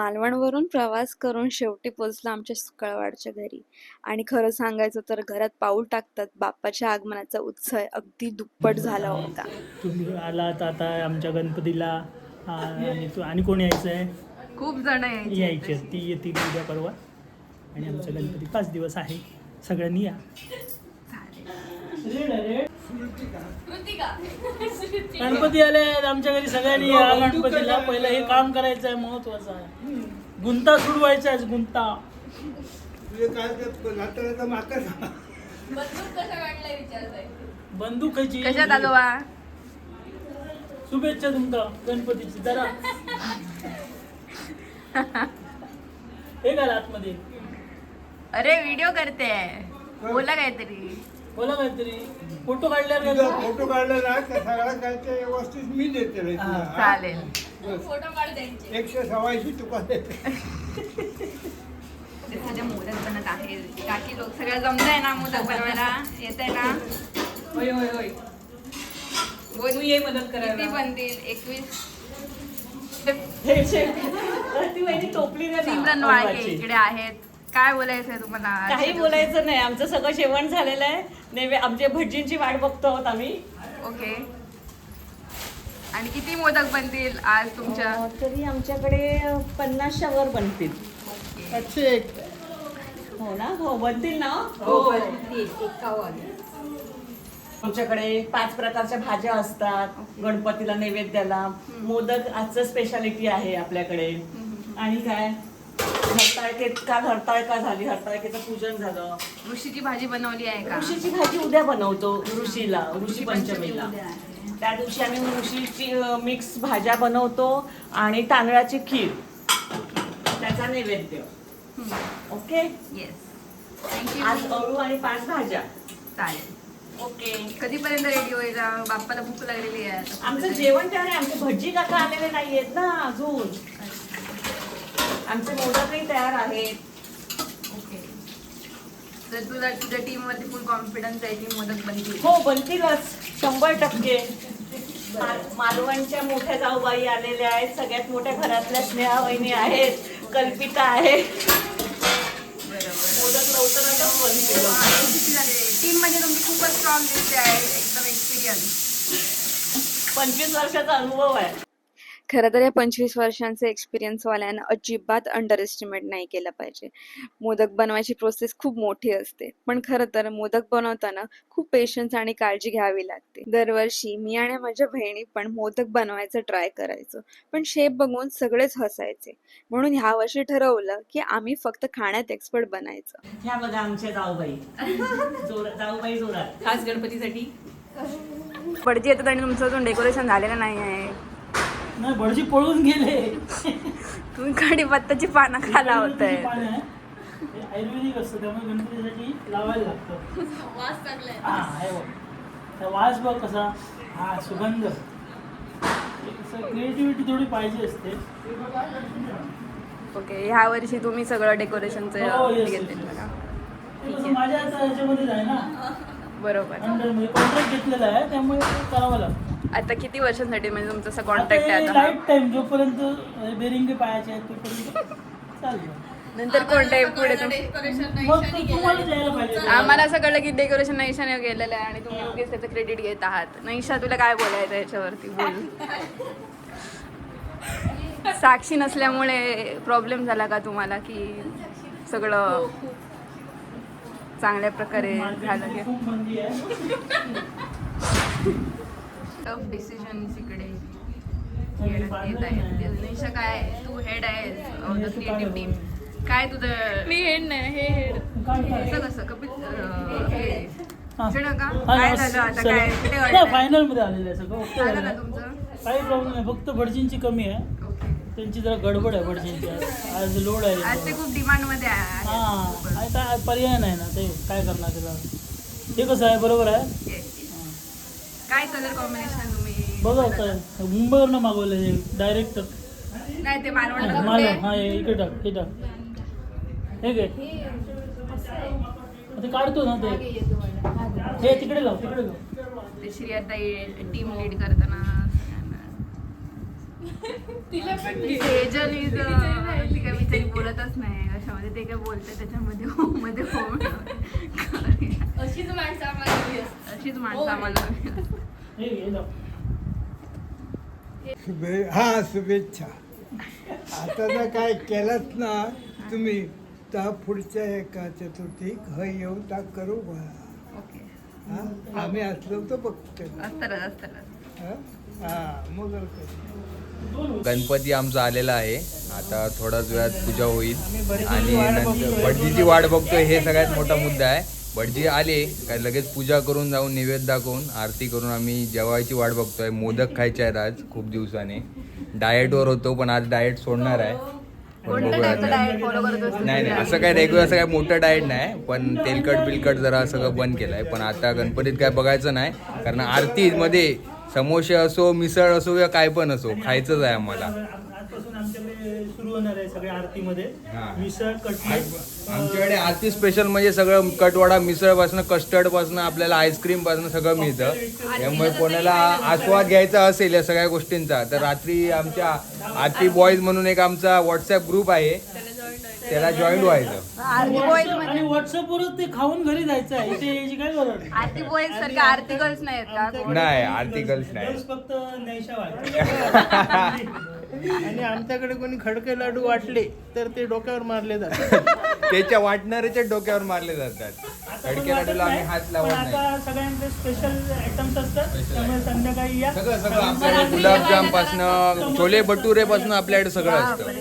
मालवणवरून प्रवास करून शेवटी पोचलो आमच्या सुकळवाडच्या घरी. आणि खरं सांगायचं तर घरात पाऊल टाकतात. बाप्पाच्या आगमनाचा उत्साह अगदी दुप्पट झाला होता. तुम्ही आलात आता आमच्या गणपतीला. आ, आणि तू आणि कोण यायचं आहे खूप जण यायचे ती येतील उद्या परवा. आणि आमचा गणपती पाच दिवस आहे. सगळ्यांनी या. रेड. गणपती आले आहेत, आमच्या घरी सगळ्यांनी. या गणपतीला पहिलं हे काम करायचं आहे महत्वाचं आहे. गुंता सोडवायचा आहे गुंता. कशात आजोबा शुभेच्छा तुमका गणपतीची. जरा. हे घाल आतमध्ये. अरे व्हिडिओ करते. बोला काहीतरी. बोला काहीतरी फोटो काढल्यावर करू? फोटो काढला ना त्या सगळ्या काय ते व्यवस्थित मी देते रे तुला. हा? चालेल. एकशे सव्वाशे तुका देते. ते मोदक बनत आहे काकी लोक सगळं जमतंय ना मोदक बनवायला? येत आहे ना? होय होय होय. बोल, तू ये मदत किती करायला बनतील? एकवीस? हे शे- ती वहिनी टोपली दे ना. सिमरन वाळके इकडे आहेत. काय बोलायचंय तुम्हाला? काही बोलायचं नाही. आमचं सगळं जेवण झालेलं आहे. नेहमी आमच्या भटजींची वाट बघतो आहोत आम्ही. ओके. आणि किती मोदक बनतील आज तुमच्या? अं, तरी आमच्याकडे पन्नासच्या वर बनतील. एक. हो ना? हो बनतील ना? आमच्याकडे पाच प्रकारच्या भाज्या असतात. गणपतीला नैवेद्याला. मोदक आजचं स्पेशालिटी आहे आपल्याकडे. आणि काय? हरताळकेत काल हरताळका झाली? हरताळकेचं पूजन झालं. ऋषीची भाजी बनवली आहे का? ऋषीची भाजी उद्या बनवतो ऋषीला ऋषी पंचमीला. त्या दिवशी आम्ही ऋषीची मिक्स भाज्या बनवतो आणि तांदळाची खीर. त्याचा नैवेद्य. ओके? येस आज अळू आणि पाच भाज्या. चालेल. ओके. कधीपर्यंत रेडी होईल? बाप्पाला भूक लागलेली आहे. आमचं जेवण तयार आहे. आमचे भटजी काका आलेले नाहीयेत ना अजून. आमचे मोदकही तयार आहेत. ओके. तर तुला तुझ्या टीम वरती फुल कॉन्फिडन्स आहे की मोदक बनतील? हो बनतीलच. शंभर टक्के. मालवणच्या मोठ्या जाऊबाई आलेल्या आहेत. सगळ्यात मोठ्या घरातल्या स्नेहा वहिनी आहेत. कल्पिता आहे. मोदक लवकरच बनतील टीम म्हणजे तुमची खूपच स्ट्रॉंग दिसते आहे. एकदम एक्सपिरियन्स पंचवीस वर्षाचा अनुभव आहे. खरं तर या पंचवीस वर्षांचे एक्सपिरियन्स वाल्यानं अजिबात अंडर एस्टिमेट नाही केलं पाहिजे. मोदक बनवायची प्रोसेस खूप मोठी असते. पण खरं तर मोदक बनवताना खूप पेशन्स आणि काळजी घ्यावी लागते. दरवर्षी मी आणि माझ्या बहिणी पण मोदक बनवायचं ट्राय करायचो. पण शेप बघून सगळेच हसायचे. म्हणून ह्या वर्षी ठरवलं की आम्ही फक्त खाण्यात एक्सपर्ट बनायचं. ह्या बघा आमच्या जाऊबाई. जोर जाऊबाई जोरात. खास गणपतीसाठी. पडजी येतात आणि तुमचं अजून डेकोरेशन झालेलं नाही आहे नाही भटजी पळून गेले. तुम्ही कढीपत्त्याची पानं खाला होत आहे. आयुर्वेदिक असतं त्यामुळे गणपतीसाठी लावायला लागतं. हा आहे बघ. त्या वास बघ कसा हा सुगंध. क्रिएटिव्हिटी थोडी पाहिजे असते. ओके ह्या वर्षी तुम्ही सगळं डेकोरेशनचं हो, घेतले माझ्या आता ह्याच्यामध्येच आहे ना. बरोबर. कॉन्ट्रॅक्ट घेतलेला आहे त्यामुळे करावं लागतं. आता किती वर्षांसाठी म्हणजे तुमचं असं कॉन्टॅक्ट आहे आता? लाईफ टाइम जोपर्यंत बेरिंग पायाचे आहेत तोपर्यंत नंतर कोणत्या पुढे तुम- मग तर तुम्हाला यायला पाहिजे. आम्हाला असं कळलं की डेकोरेशन नैशाने केलेलं आहे आणि तुम्ही उगीच त्याचं क्रेडिट घेत आहात. नैशा तुला काय बोलायचं याच्यावरती बोल? साक्षी नसल्यामुळे प्रॉब्लेम झाला का तुम्हाला की सगळं चांगल्या प्रकारे झालं? की खूप मंदी आहे. टफ डिसिजन इकडे येत आहेत. निशा काय? तू हेड आहेस ऑफ द क्रिएटिव्ह टीम काय तुझं मी हेड नाही हे हेड कसं कसं? कपिल हे फायनलमध्ये आलेलं आहे सगळं काही प्रॉब्लेम नाही फक्त भटजींची कमी आहे. त्यांची जरा गडबड आहे भटजींची. आज. आज लोड आहे. आज ते. खूप डिमांडमध्ये आहे. हा. काय पर्याय नाही ना ते. काय करणार त्याला? ते कसं आहे? बरोबर आहे. काय कलर कॉम्बिनेशन तुम्ही बघा आता मुंबईवरनं मागवलं हे डायरेक्ट नाही ते मालवण मला हा हे इकडे टाक हे टाक. हे घे. ते काढतो ना ते. हे तिकडे लाव तिकडे लाव. ते श्री आता टीम लीड करताना सेजल इज ते काय बोलते त्याच्यामध्ये हो मध्ये हो. अशीच माणसं आम्हाला माणसं आम्हाला. शुभे हा शुभेच्छा. आता जर काय केलंच ना तुम्ही तर पुढच्या एका चतुर्थीक ह येऊन ता करू बा ओके. हा? आम्ही असलो तर बघतो. हा? मग. गणपती आमचा आलेला आहे. आता थोड्याच वेळात पूजा होईल. आणि नंतर भटजीची वाट बघतोय हे सगळ्यात मोठा मुद्दा आहे. भटजी आले काय लगेच पूजा करून जाऊन नैवेद्य दाखवून आरती करून आम्ही जेवायची वाट बघतोय. मोदक खायचे आहेत आज खूप दिवसाने. डाएटवर होतो पण आज डाएट सोडणार आहे. पण बघूया नाही नाही. असं काय रेग्युलर असं काय मोठं डाएट नाही पण तेलकट बिलकट जरा सगळं बंद केलं आहे पण आता गणपतीत काय बघायचं नाही कारण आरतीमध्ये समोसे असो मिसळ असो या काय पण असो खायचंच आहे आम्हाला. आजपासून आमच्याकडे सुरू होणार आहे सगळ्या आरतीमध्ये. हा. मिसळ कटलेट आमच्याकडे आरती स्पेशल म्हणजे सगळं कटवाडा मिसळपासून कस्टर्डपासून आपल्याला आईस्क्रीमपासून सगळं मिळतं. त्यामुळे कोणाला आस्वाद घ्यायचा असेल या सगळ्या गोष्टींचा तर रात्री आमच्या आरती बॉईज म्हणून एक आमचा व्हॉट्सअप ग्रुप आहे. त्याला जॉईन व्हायचं. आरती बॉईज आणि म्हणजे व्हॉट्सअपवरच ते खाऊन घरी जायचं आहे. इथे यायची काय गरज? नाही. आरती बॉईज सारखं आरती गर्ल्स नाही आहेत का? कोण? नाही आरती गर्ल्स नाही. फक्त नैशा व्हायच्या आणि आमच्याकडे कोणी खडके लाडू वाटले तर ते डोक्यावर मारले जातात. त्याच्या वाटणाऱ्याच्या डोक्यावर मारले जातात. खडके लाडूला आम्ही हात लावत नाही. आता सगळ्यांचे स्पेशल आयटम्स असतात त्यामुळे संध्याकाळी या. सगळं सगळं. गुलाबजाम पासनं छोले भटुरे पासून आपल्याकडे सगळं असतं. बापरे,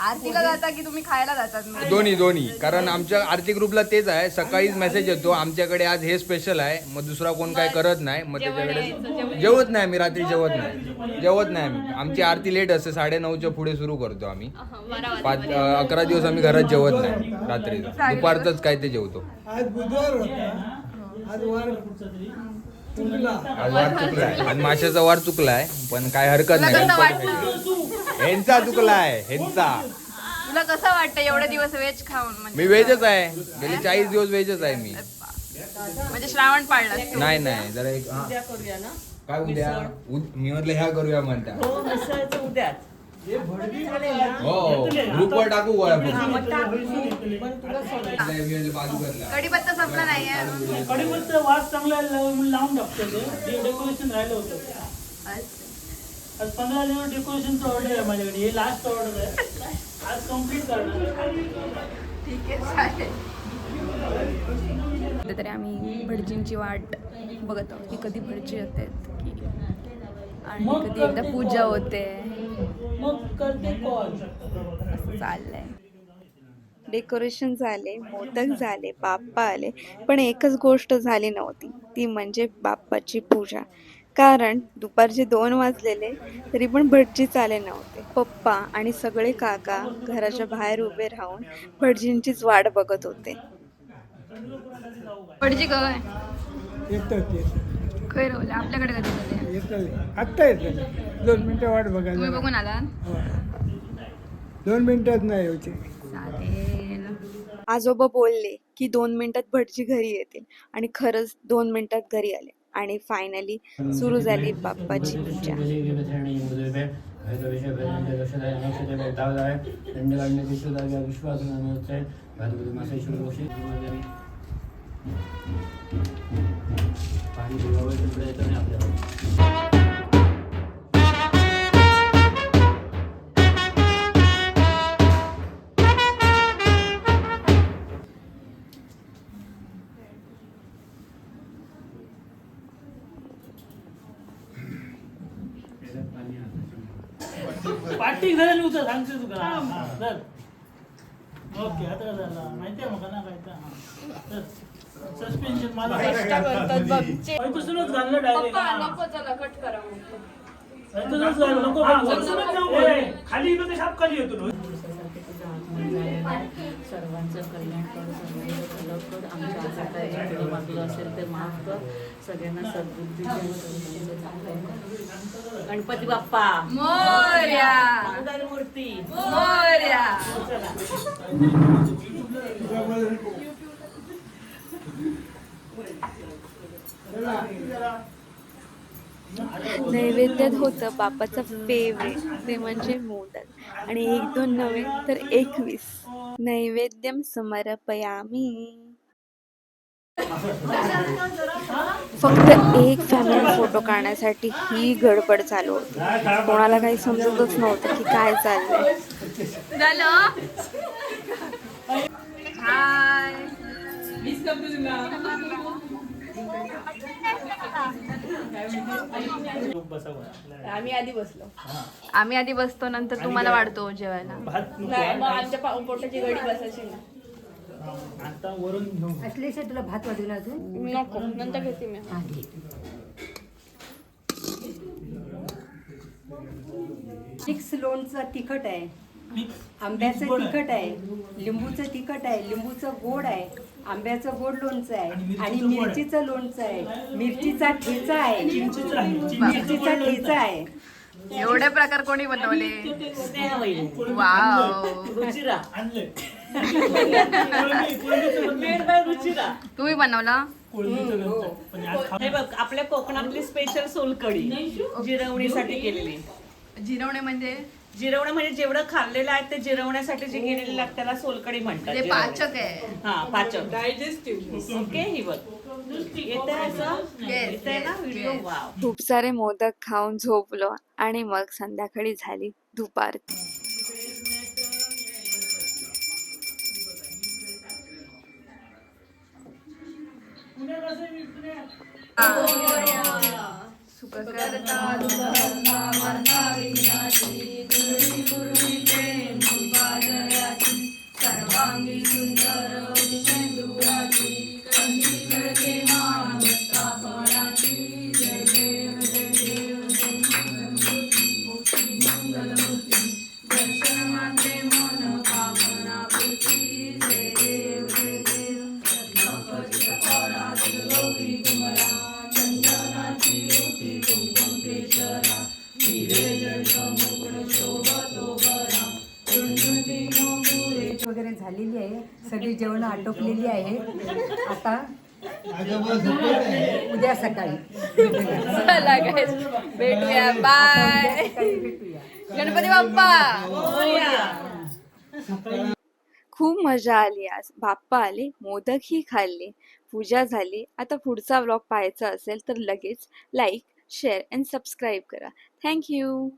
आरतीला जाता की तुम्ही खायला जातात? दोन्ही दोन्ही. कारण आमच्या आरती ग्रुपला तेच आहे. सकाळीच मेसेज येतो. आमच्याकडे आज हे स्पेशल आहे. मग दुसरा कोण काय करत नाही. मग त्याच्याकडे जेवत नाही आम्ही रात्री जेवत नाही. जेवत नाही आम्ही. आमची आरती लेट असते. साडे नऊच्या पुढे सुरू करतो आम्ही. पाच अकरा दिवस आम्ही घरात जेवत नाही. रात्री. दुपारचंच काय ते जेवतो. आज बुधवार होता. आज वार आज वार चुकलाय. आज माशाचा वार चुकलाय पण काय हरकत तुला कसं नाही ह्यांचा चुकलाय ह्यांचा. तुला कसं वाटतं एवढे दिवस व्हेज खाऊन? म्हणजे मी व्हेजच आहे. गेली चाळीस दिवस व्हेजच आहे मी. म्हणजे श्रावण पाळलास तू. नाही नाही. जरा एक हा. उद्या करूया ना? काय उद्या? उद- मी म्हटलं ह्या करूया म्हणता. हो मिसळचं उद्याच. हो ग्रुपवर टाकू हा, मग टाक. घेतले. पण तुला सोडायचं. बाजू करला कढीपत्ता संपला नाहीये कढीपत्ता वास चांगला आहे, लावून लावून टाकतो ते डेकोरेशन राहिलं होतं आज पंधरा दिवस डेकोरेशनचं ऑर्डर आहे माझ्याकडे हे लास्ट ऑर्डर आहे आज कंप्लीट करणार. ठीक आहे चालेल तरी आम्ही भटजींची वाट बघत आहोत की कधी भटजी येतात की आणि कधी एकदा पूजा. होते मग करते कॉल असं चाललंय. डेकोरेशन झाले मोदक झाले बाप्पा आले पण एकच गोष्ट झाली नव्हती. ती म्हणजे बाप्पाची पूजा. कारण दुपारचे दोन वाजलेले तरी पण भटजीच आले नव्हते. पप्पा आणि सगळे काका घराच्या बाहेर उभे राहून भटजींचीच वाट बघत होते. भटजी खै राहुले आपल्याकडे कधी झाले येतात आत्ता येतात दोन मिनिटं वाट तुम्ही बघायला बघून आला? हो. दोन मिनिटात नाही होते. चालेल. आजोबा बोलले की दोन मिनिटात भटजी घरी येतील आणि खरंच दोन मिनिटात घरी आले. आणि फायनली सुरू झाली बाप्पाची पूजा. पार्टी घराला उतर सांगते तुका हा, हा, चल. ओके आता झाला. माहिती आहे मग ना काय तर, सस्पेन्शन मला पैपासूनच घाललं डायरेक्ट नको चला कट करा नको. ए, खाली ते साप खाली येतो. सर्वांचं कल्याण कर सर्वांचं भलं कर. आमच्या वागलं असेल ते माफ कर. सगळ्यांना सद्बुद्धी दे, सर्वांचं चांगलं कर. गणपती बाप्पा. मोर्या. मूर्ती. मोर्या. नैवेद्यात होतं बापाचं फेवरेट ते म्हणजे मोदक. आणि एक दोन नव्हे तर एकवीस. नैवेद्यम समर्पयामी. फक्त एक फॅमिली फोटो काढण्यासाठी ही गडबड चालू होती. कोणाला काही समजतच नव्हतं की काय चाललंय. हाय आम्ही आधी बसलो. आम्ही आधी बसतो नंतर तुम्हाला वाढतो जेवायला. नाही मग आमच्या पा- पोटाची गडी बसायची ना. आता वरून घेऊ तुला भात वाजून अजून? नको नंतर घेते मी. मिक्स लोणचं तिखट आहे. आंब्याचं. तिखट आहे लिंबूचं तिखट आहे लिंबूचं गोड आहे आंब्याचं गोड लोणचं आहे आणि. मिरचीचं लोणचं आहे. मिरचीचा ठेचा आहे. चिंचेच आहे. मिरचीचा ठेचा आहे. एवढे प्रकार कोणी बनवले? तुम्ही बनवला? खा- हे बघ आपल्या कोकणातली स्पेशल सोलकढी जिरवणीसाठी केलेली. जिरवणे म्हणजे? जिरवणं म्हणजे जेवढं खाल्लेलं आहे ते जिरवण्यासाठी जे केलेलं लागतं त्याला सोलकढी म्हणतात. ते जिरवणी. पाचक आहे. हा पाचक. डायजेस्टिव्ह ओके ही बघ. येते असं? Yes, येते ना yes, व्हिडिओ? Yes. वाव. खूप सारे मोदक खाऊन झोपलो आणि मग संध्याकाळी झाली दुपारती सुख करता सगळी जेवण आटोपलेली आहे. आता उद्या सकाळी. चला guys, भेटूया. बाय सकाळी भेटूया. गणपती बाप्पा. खूप मजा आली आज. बाप्पा आले मोदकही खाल्ले पूजा झाली. आता पुढचा व्लॉग पाहायचा असेल तर लगेच लाईक शेअर अँड सबस्क्राईब करा. Thank you